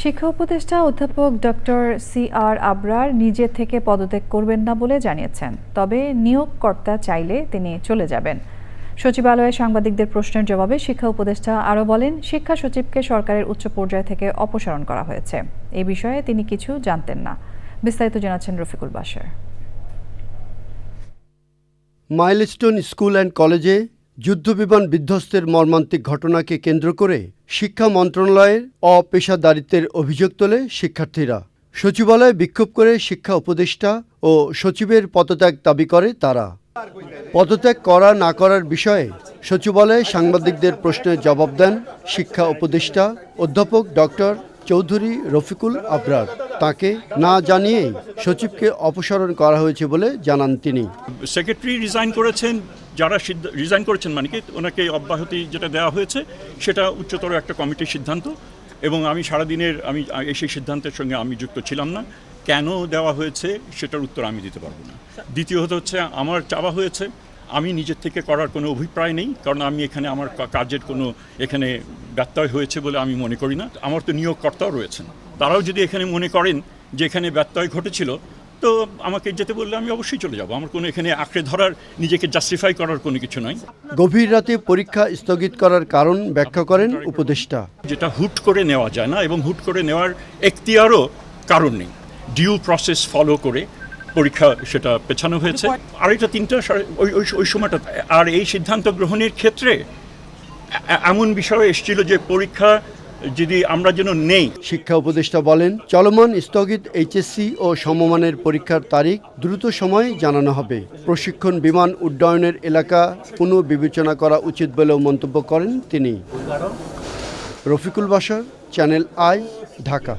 শিক্ষা উপদেষ্টা অধ্যাপক ডক্টর সি আর আবরার নিজে থেকে পদত্যাগ করবেন না বলে জানিয়েছেন, তবে নিয়োগকর্তা চাইলে তিনি চলে যাবেন। সচিবালয়ে সাংবাদিকদের প্রশ্নের জবাবে শিক্ষা উপদেষ্টা আরও বলেন, শিক্ষা সচিবকে সরকারের উচ্চ পর্যায় থেকে অপসারণ করা হয়েছে। এ বিষয়ে তিনি কিছু জানতেন না। বিস্তারিত জানাচ্ছেন Rafiqul Bashar Milestone school and কলেজে যুদ্ধবিমান বিধ্বস্তের মর্মান্তিক ঘটনাকে কেন্দ্র করে শিক্ষা মন্ত্রণালয়ের অপেশাদারিত্বের অভিযোগ তোলে শিক্ষার্থীরা। সচিবালয়ে বিক্ষোভ করে শিক্ষা উপদেষ্টা ও সচিবের পদত্যাগ দাবি করে তারা। পদত্যাগ করা না করার বিষয়ে সচিবালয়ে সাংবাদিকদের প্রশ্নের জবাব দেন শিক্ষা উপদেষ্টা অধ্যাপক ডক্টর চৌধুরী রফিকুল আবরার। তাকে না জানিয়েই সচিবকে অপসারণ করা হয়েছে বলে জানান তিনি। সেক্রেটারি রিজাইন করেছেন যারা রিজাইন করেছেন মানে কি ওনাকে অব্যাহতি যেটা দেওয়া হয়েছে সেটা উচ্চতর একটা কমিটির সিদ্ধান্ত। এবং আমি সারাদিনের আমি এই সেই সিদ্ধান্তের সঙ্গে আমি যুক্ত ছিলাম না। কেন দেওয়া হয়েছে সেটার উত্তর আমি দিতে পারব না। দ্বিতীয়ত হচ্ছে আমার চাওয়া হয়েছে আমি নিজের থেকে করার কোনো অভিপ্রায় নেই কারণ আমি এখানে আমার কাজের কোনো এখানে ব্যত্যয় হয়েছে বলে আমি মনে করি না। আমার তো নিয়োগকর্তাও রয়েছেন। তারাও যদি এখানে মনে করেন যে এখানে ব্যত্যয় ঘটেছিল তো আমাকে যেতে বললে আমি অবশ্যই চলে যাব। আমার কোনো এখানে আঁকড়ে ধরার নিজেকে জাস্টিফাই করার কোনো কিছু নয় গভীর রাতে পরীক্ষা স্থগিত করার কারণ ব্যাখ্যা করেন উপদেষ্টা। যেটা হুট করে নেওয়া যায় না এবং হুট করে নেওয়ার এখতিয়ারও কারণ নেই। ডিউ প্রসেস ফলো করে পরীক্ষা সেটা পেছানো হয়েছে। আড়াইটা তিনটা ওই ওই সময়টা। আর এই সিদ্ধান্ত গ্রহণের ক্ষেত্রে এমন বিষয় এসেছিল যে পরীক্ষা যদি আমরা যেন নেই। শিক্ষা উপদেষ্টা বলেন, চলমান স্থগিত এইচএসসি ও সমমানের পরীক্ষার তারিখ দ্রুত সময়ে জানানো হবে। প্রশিক্ষণ বিমান উড্ডয়নের এলাকা পুনঃ বিবেচনা করা উচিত বলেও মন্তব্য করেন তিনি। রফিকুল বাসার, চ্যানেল আই, ঢাকা।